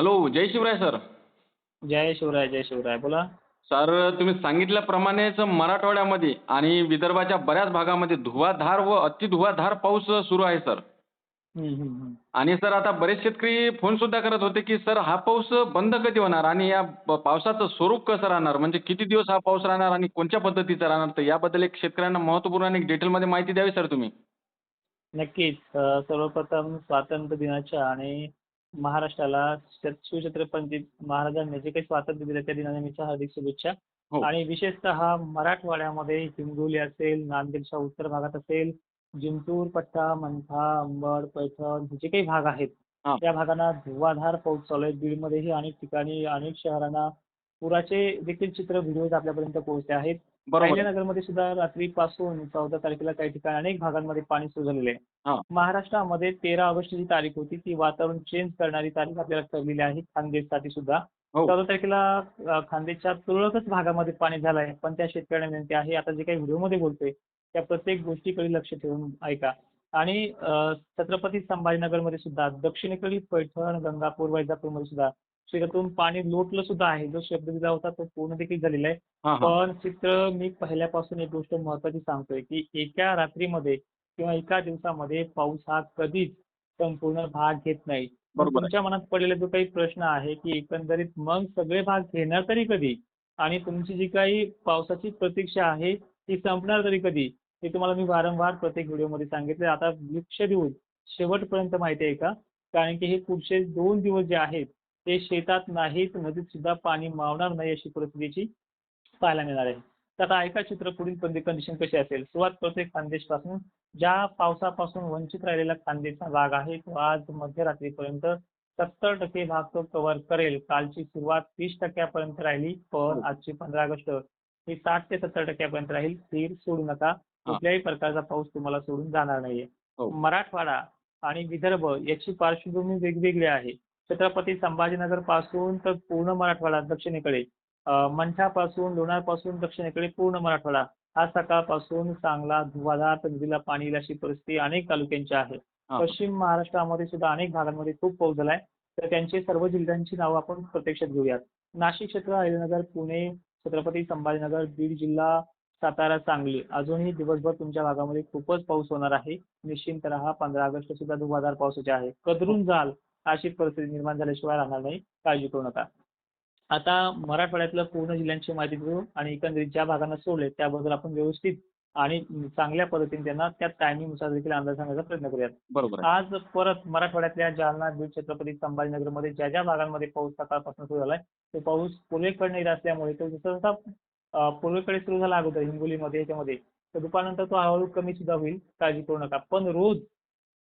Hello जय Shivray sir. जय शिवराय जय शिवराय. बोला. सर तुम्ही सांगितल्याप्रमाणेच मराठवाड्यामध्ये आणि विदर्भाच्या बऱ्याच भागामध्ये धुवाधार व अतिधुवाधार पाऊस सुरू आहे सर. आणि सर आता बरेच शेतकरी फोन सुद्धा करत होते की सर हा पाऊस बंद कधी होणार आणि या पावसाचं स्वरूप कसं राहणार? म्हणजे किती दिवस हा पाऊस राहणार आणि कोणत्या पद्धतीचा राहणार? तर याबद्दल एक शेतकऱ्यांना महत्त्वपूर्ण आणि डिटेलमध्ये माहिती द्यावी सर तुम्ही. नक्कीच. सर्वप्रथम स्वातंत्र्य दिनाच्या आणि महाराष्ट्राला शिवछत्रपती महाराजांनी जे काही स्वातंत्र्य दिलं त्या दिनानिमित्त हार्दिक शुभेच्छा हो. आणि विशेषतः मराठवाड्यामध्ये हिंगोली असेल नांदेडच्या उत्तर भागात असेल जिंतूर पट्टा मंठा अंबड पैठण हे जे काही भाग आहेत हा. त्या भागांना धुवाधार पाऊस चालू आहे बीडमध्येही अनेक ठिकाणी अनेक शहरांना पुराचे देखील चित्र व्हिडिओज आपल्यापर्यंत पोहोचले आहेत. नगरमध्ये सुद्धा रात्रीपासून चौदा तारखेला काही ठिकाणी अनेक भागांमध्ये पाणी सुरू झालेले. आहे महाराष्ट्रामध्ये तेरा ऑगस्ट जी तारीख होती ती वातावरण चेंज करणारी तारीख आपल्याला ठरलेली आहे खानदेशसाठी सुद्धा हो. चौदा तारखेला खानदेशच्या तुरळकच भागामध्ये पाणी झालं आहे पण त्या शेतकऱ्यांना विनंती आहे आता जे काही व्हिडिओमध्ये बोलतोय त्या प्रत्येक गोष्टीकडे लक्ष ठेवून ऐका आणि छत्रपती संभाजीनगरमध्ये सुद्धा दक्षिणेकडील पैठण गंगापूर वैजापूरमध्ये सुद्धा शेतातून पाणी लोटलं सुद्धा आहे. जो शब्द दिला होता तो पूर्ण देखील झालेला आहे. पण चित्र मी पहिल्यापासून एक गोष्ट महत्वाची सांगतोय की एका रात्रीमध्ये किंवा एका दिवसामध्ये पाऊस हा कधीच संपूर्ण भाग घेत नाही. तुमच्या मनात पडलेला जो काही प्रश्न आहे की एकंदरीत मग सगळे भाग घेणार तरी कधी? आणि तुमची जी काही पावसाची प्रतीक्षा आहे ती संपणार तरी कधी? हे तुम्हाला मी वारंवार प्रत्येक व्हिडिओमध्ये सांगितले आता लक्ष देऊन शेवटपर्यंत माहिती आहे का? कारण की हे पुढचे दोन दिवस जे आहेत ते शेतात नाहीत नदीत सुद्धा पाणी मावणार नाही अशी परिस्थितीची पाहायला मिळणार आहे. तर आता ऐका चित्र पुढील कंडिशन कशी असेल? सुरुवात करतोय खानदेशपासून ज्या पावसापासून वंचित राहिलेला खानदेशचा भाग आहे तो आज मध्यरात्रीपर्यंत सत्तर टक्के भाग तो कव्हर करेल. कालची सुरुवात तीस टक्क्यापर्यंत राहिली पण हो. आजची पंधरा ऑगस्ट ही साठ ते सत्तर टक्क्यापर्यंत राहील. स्थिर सोडू नका. कुठल्याही प्रकारचा पाऊस तुम्हाला सोडून जाणार नाहीये. हो. मराठवाडा आणि विदर्भ याची पार्श्वभूमी वेगवेगळी आहे. छत्रपती संभाजीनगरपासून तर पूर्ण मराठवाडा दक्षिणेकडे अ, मंठ्यापासून लोणारपासून दक्षिणेकडे पूर्ण मराठवाडा. हा सकाळपासून चांगला धुवाधार नदीला पाणी येईल अशी परिस्थिती अनेक तालुक्यांची आहे. पश्चिम महाराष्ट्रामध्ये सुद्धा अनेक भागांमध्ये खूप पाऊस झालाय. तर त्यांची सर्व जिल्ह्यांची नावं आपण प्रत्यक्षात घेऊयात. नाशिक क्षेत्र अहिल्यानगर पुणे छत्रपती संभाजीनगर बीड जिल्हा सातारा सांगली. अजूनही दिवसभर तुमच्या भागामध्ये खूपच पाऊस होणार आहे. निश्चिंत राहा पंधरा ऑगस्ट सुद्धा धुवाधार पावसाचे आहे. कदरून जाल अशी परिस्थिती निर्माण झाल्याशिवाय राहणार नाही. काळजी करू नका. आता मराठवाड्यातल्या पूर्ण जिल्ह्यांची माहिती घेऊ आणि एकंदरीत ज्या भागांना सोडले त्याबद्दल आपण व्यवस्थित आणि चांगल्या पद्धतीने त्यांना त्या टायमिंगनुसार देखील अंदाज सांगण्याचा प्रयत्न करूयात. बरोबर. आज परत मराठवाड्यातल्या जालना बीड छत्रपती संभाजीनगरमध्ये ज्या ज्या भागांमध्ये पाऊस सकाळपासून सुरू झालाय तो पाऊस पूर्वेकडनं येत असल्यामुळे तो जसा जसा पूर्वेकडे सुरू झाला अगोदर हिंगोलीमध्ये याच्यामध्ये तर दुपारनंतर तो हळूहळू कमी सुद्धा होईल. काळजी करू नका. पण रोज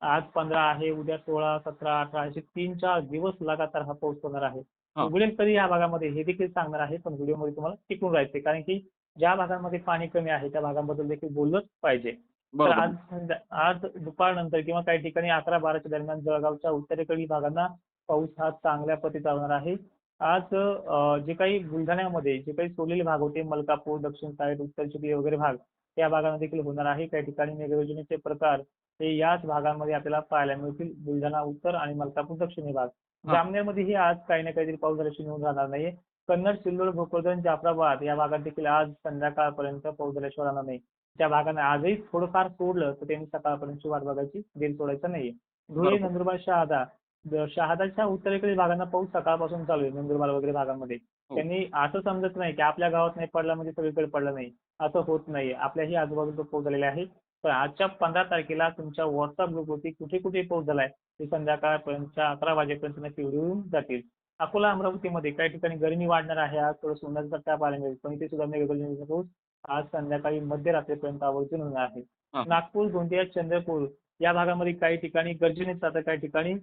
आज पंधरा आहे उद्या सोळा सतरा अठरा असे तीन चार दिवस लगातार हा पाऊस होणार आहे. उघडेल कधी या भागामध्ये हे देखील सांगणार आहे पण व्हिडिओमध्ये तुम्हाला टिकून राहायचे कारण की ज्या भागांमध्ये पाणी कमी आहे त्या भागांबद्दल देखील बोललंच पाहिजे. तर आज आज दुपारनंतर किंवा काही ठिकाणी अकरा बाराच्या दरम्यान जळगावच्या उत्तरेकडील भागांना पाऊस हा चांगल्या पद्धतीचा होणार आहे. आज जे काही बुलढाण्यामध्ये जे काही सोडलेले भाग होते मलकापूर दक्षिण साईड उत्तर चिखली वगैरे भाग त्या भागांमध्ये देखील होणार आहे. काही ठिकाणी मेघगर्जनेचे प्रकार हे याच भागांमध्ये आपल्याला पाहायला मिळतील. बुलढाणा उत्तर आणि मलकापूर दक्षिण भाग. हा. जामनेरमध्येही आज काही ना काहीतरी पाऊस झाल्याशी निघून राहणार नाहीये. कन्नड सिल्लोड भोकरदन जाफराबाद या भागात देखील आज संध्याकाळपर्यंत पाऊस झाल्याशिवाय राहणार नाही. त्या भागाने आजही थोडंफार सोडलं तर त्यांनी सकाळपर्यंतची वाट बघायची. बेल सोडायचं नाहीये. धुळे. नंदुरबार शहादा. शहादाच्या उत्तरेकडील भागांना पाऊस सकाळपासून चालू आहे नंदुरबार वगैरे भागामध्ये. हो. त्यांनी असं समजत नाही की आपल्या गावात नाही पडला म्हणजे सगळीकडे पडला नाही. असं होत नाही आपल्याही आजूबाजूला पाऊस झालेला आहे. पण आजच्या पंधरा तारखेला तुमच्या व्हॉट्सअप ग्रुपवरती कुठे कुठे पाऊस झालाय ते संध्याकाळपर्यंतच्या अकरा वाजेपर्यंत नक्की येऊन जातील. अकोला अमरावतीमध्ये काही ठिकाणी गरमी वाढणार आहे आज थोडं उन्हाचा टप्पा पाहायला मिळेल पण इथे सुद्धा मेघगर्जनेचा पाऊस आज संध्याकाळी मध्यरात्रीपर्यंत आवर्जून होणार आहे. नागपूर गोंदिया चंद्रपूर या भागामध्ये काही ठिकाणी गर्जनेचा तर काही ठिकाणी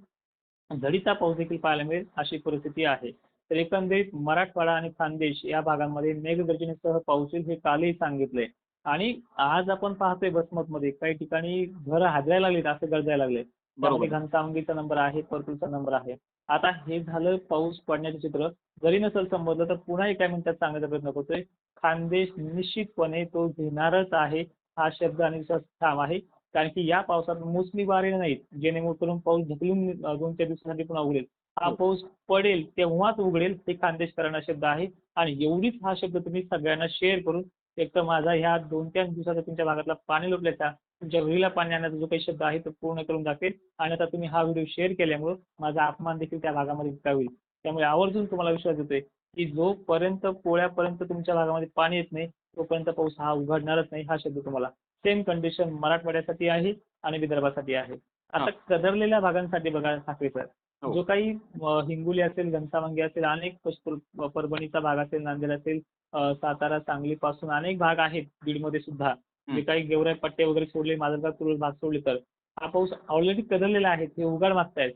झडीचा पाऊस देखील पाहायला मिळेल अशी परिस्थिती आहे. तर एकंदरीत मराठवाडा आणि खानदेश या भागांमध्ये मेघगर्जनेसह पाऊस येईल हे कालही सांगितलंय. आणि आज आपण पाहतोय बसमतमध्ये काही ठिकाणी घर हादरायला लागलेत असं गरजायला लागले त्यामध्ये घनसावंगीचा नंबर आहे परतूरचा नंबर आहे. आता हे झालं पाऊस पडण्याचे चित्र. जरी नसेल समजलं तर पुन्हा एका मिनिटात सांगण्याचा प्रयत्न करतोय. खानदेश निश्चितपणे तो घेणारच आहे हा शब्द आणि विश्वास ठाम आहे. कारण की या पावसात मोसमी वारे नाहीत जेणेकरून पाऊस ढकलून दोन चार दिवसांसाठी पुन्हा उघडेल. हा हो. पाऊस पडेल तेव्हाच उघडेल हे खानदेशकरांना शब्द आहे आणि एवढीच हा शब्द तुम्ही सगळ्यांना शेअर करून एक तर माझा ह्या दोन तीन दिवसाचा तुमच्या भागातला पाणी लोटल्याचा तुमच्या विहिरीला पाणी आणण्याचा जो काही शब्द आहे तो पूर्ण करून दाखवेल आणि आता तुम्ही हा व्हिडिओ शेअर केल्यामुळं माझा अपमान देखील त्या भागामध्ये इतका होईल. त्यामुळे आवर्जून तुम्हाला विश्वास देतोय की जोपर्यंत पोळ्यापर्यंत तुमच्या भागामध्ये पाणी येत नाही तोपर्यंत पाऊस हा उघडणारच नाही हा शब्द तुम्हाला सेम कंडिशन मराठवाड्यासाठी आहे आणि विदर्भासाठी आहे. आता कदरलेल्या भागांसाठी बघा ठाकरे सर. जो काही हिंगोली असेल घनसावंगी असेल अनेक परभणीचा भाग असेल नांदेड असेल सातारा सांगली पासून अनेक भाग आहेत बीडमध्ये सुद्धा. जे काही गेवराई पट्टे वगैरे सोडले माजलगाव तुरळ भाग सोडले तर. हा पाऊस ऑलरेडी कदरलेला आहे ते उघड मागतायत.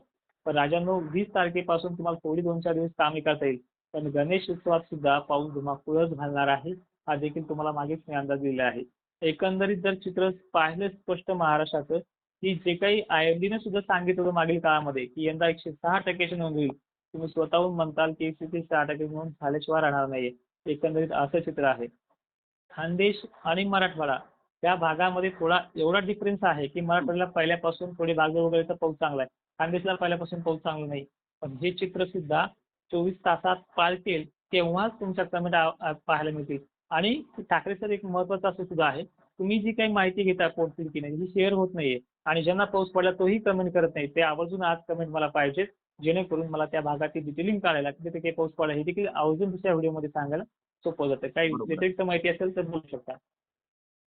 पण राजांनो वीस तारखेपासून तुम्हाला थोडी दोन चार दिवस कामे करता येईल. पण गणेश उत्सवात सुद्धा पाऊस धुमाकूळच घालणार आहे. हा देखील तुम्हाला मागेच मी अंदाज दिला आहे. एकंदरीत जर चित्र पाहिलं स्पष्ट महाराष्ट्राचं की जे काही आय एम डीने सुद्धा सांगितलं होतं मागील काळामध्ये की यंदा एकशे सहा टक्क्याची नोंद होईल. तुम्ही स्वतःहून म्हणताल की एकशे ते सहा टक्के नोंद झाल्याशिवाय राहणार नाहीये. एकंदरीत असं चित्र आहे. खानदेश आणि मराठवाडा त्या भागामध्ये थोडा एवढा डिफरन्स आहे की मराठवाड्याला पहिल्यापासून थोडी भाग वगैरेचा पाऊस चांगला आहे. खानदेशला पहिल्यापासून पाऊस चांगला नाही. पण हे चित्र सुद्धा चोवीस तासात पाळतील तेव्हाच तुमच्या कमेंट पाहायला मिळतील. आणि ठाकरे सर एक महत्वाचं असं सुद्धा आहे तुम्ही जी काही माहिती घेता नाही ही शेअर होत नाहीये. आणि ज्यांना पाऊस पडला तोही कमेंट करत नाही. ते आवर्जून आज कमेंट मला पाहिजे जेणेकरून मला त्या भागाची डिटेलिंग काढायला तिथे काही पाऊस पडला हे देखील आवर्जून दुसऱ्या व्हिडिओमध्ये सांगायला सोपं जातं. काही. व्यतिरिक्त माहिती असेल तर बोलू शकता.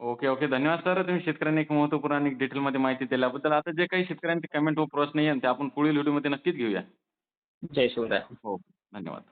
Okay okay. धन्यवाद सर. तुम्ही शेतकऱ्यांनी एक महत्त्वपूर्ण आणि डिटेलमध्ये माहिती दिल्याबद्दल. आता जे काही शेतकऱ्यांचे कमेंट व प्रश्न येईल ते आपण पुढील व्हिडिओमध्ये नक्कीच घेऊया. जय शिवराय. हो धन्यवाद.